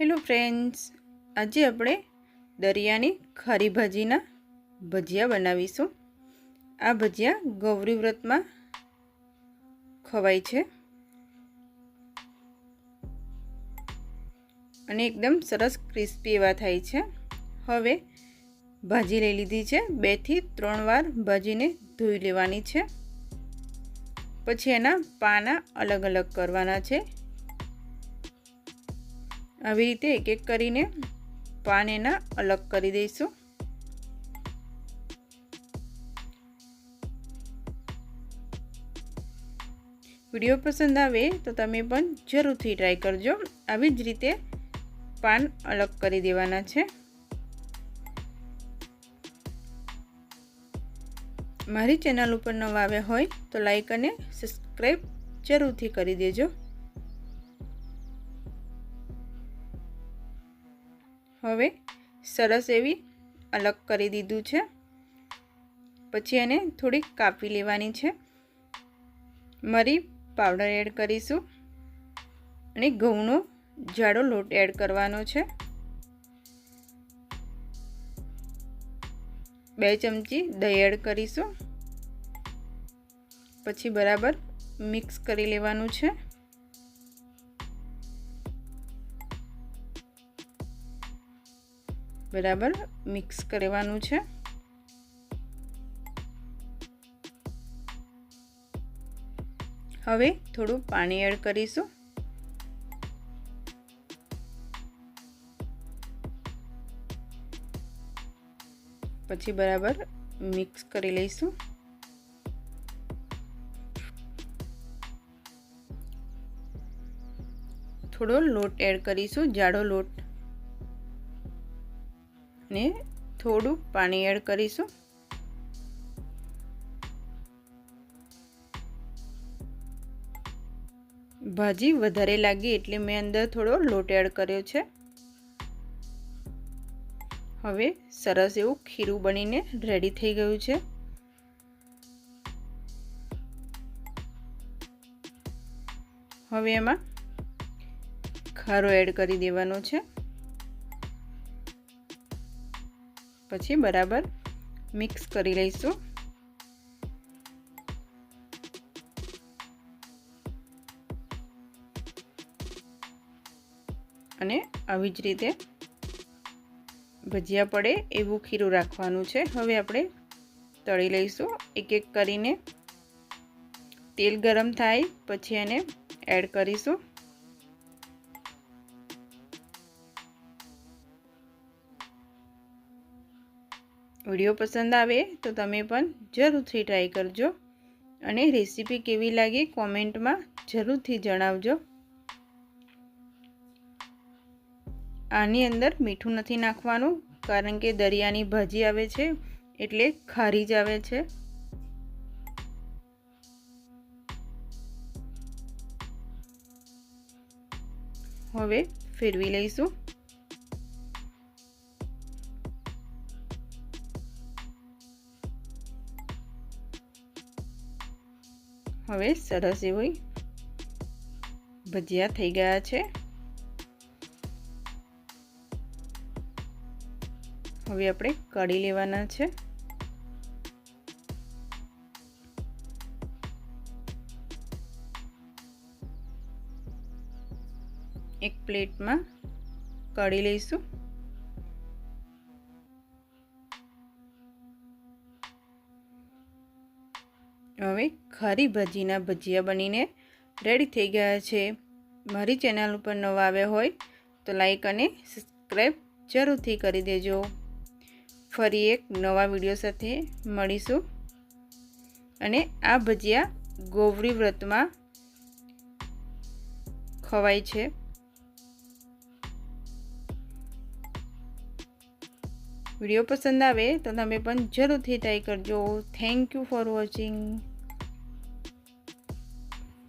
Hello friends, આજે આપણે દરિયાની ખારી ભાજીના ભજીયા બનાવીશું. આ ભજીયા ગૌરી વ્રતમાં ખવાય છે અને એકદમ સરસ ક્રિસ્પી એવા થાય છે. હવે ભાજી લઈ લીધી છે, બેથી ત્રણ વાર ભાજીને ધોઈ લેવાની છે. પછી એના પાના અલગ અલગ કરવાના છે. આવી રીતે એક એક કરીને પાન એના અલગ કરી દઈશું. વીડિયો પસંદ આવે તો તમે પણ જરૂરથી ટ્રાય કરજો. આવી જ રીતે પાન અલગ કરી દેવાના છે. મારી ચેનલ ઉપર નવા આવ્યા હોય તો લાઈક અને સબસ્ક્રાઈબ જરૂરથી કરી દેજો. હવે સરસ એવી અલગ કરી દીધું છે. પછી એને થોડીક કાપી લેવાની છે. મરી પાવડર એડ કરીશું. અને ઘઉંનો જાડો લોટ એડ કરવાનો છે. બે ચમચી દહીં એડ કરીશું. પછી બરાબર મિક્સ કરી લેવાનું છે. બરાબર મિક્સ કરવાનું છે. હવે થોડું પાણી એડ કરીશું. પછી બરાબર મિક્સ કરી લઈશું. થોડો લોટ એડ કરીશું, જાડો લોટ. ને થોડું પાણી એડ કરીશું. ભાજી વધારે લાગી એટલે મેં અંદર થોડો લોટ એડ કર્યો છે. હવે સરસ એવું ખીરું બનીને રેડી થઈ ગયું છે. હવે એમાં ખારો એડ કરી દેવાનો છે. પછી બરાબર મિક્સ કરી લઈશું. અને આવી જ રીતે ભજીયા પડે એવું ખીરું રાખવાનું છે. હવે આપણે તળી લઈશું એક એક કરીને. તેલ ગરમ થાય, પછી એને એડ કરીશું. વીડિયો પસંદ આવે તો તમે પણ જરૂરથી ટ્રાય કરજો અને રેસીપી કેવી લાગી કોમેન્ટમાં જરૂરથી જણાવજો. આની અંદર મીઠું નથી નાખવાનું કારણ કે દરિયાની ભાજી આવે છે એટલે ખારી જ આવે છે. હવે ફેરવી લઈશું. હવે સરસ એવી ભજીયા થઈ ગયા છે. હવે આપણે કાઢી લેવાના છે. એક પ્લેટમાં કાઢી લઈશું. હવે ખારી ભાજીના ભજીયા બનીને રેડી થઈ ગયા છે. મારી ચેનલ ઉપર નવા આવ્યા હોય તો લાઈક અને સબસ્ક્રાઈબ જરૂરથી કરી દેજો. ફરી એક નવા વીડિયો સાથે મળીશું. અને આ ભજીયા ગોવરી વ્રતમાં ખવાય છે. વીડિયો પસંદ આવે તો તમે પણ જરૂરથી ટ્રાય કરજો. Thank you for watching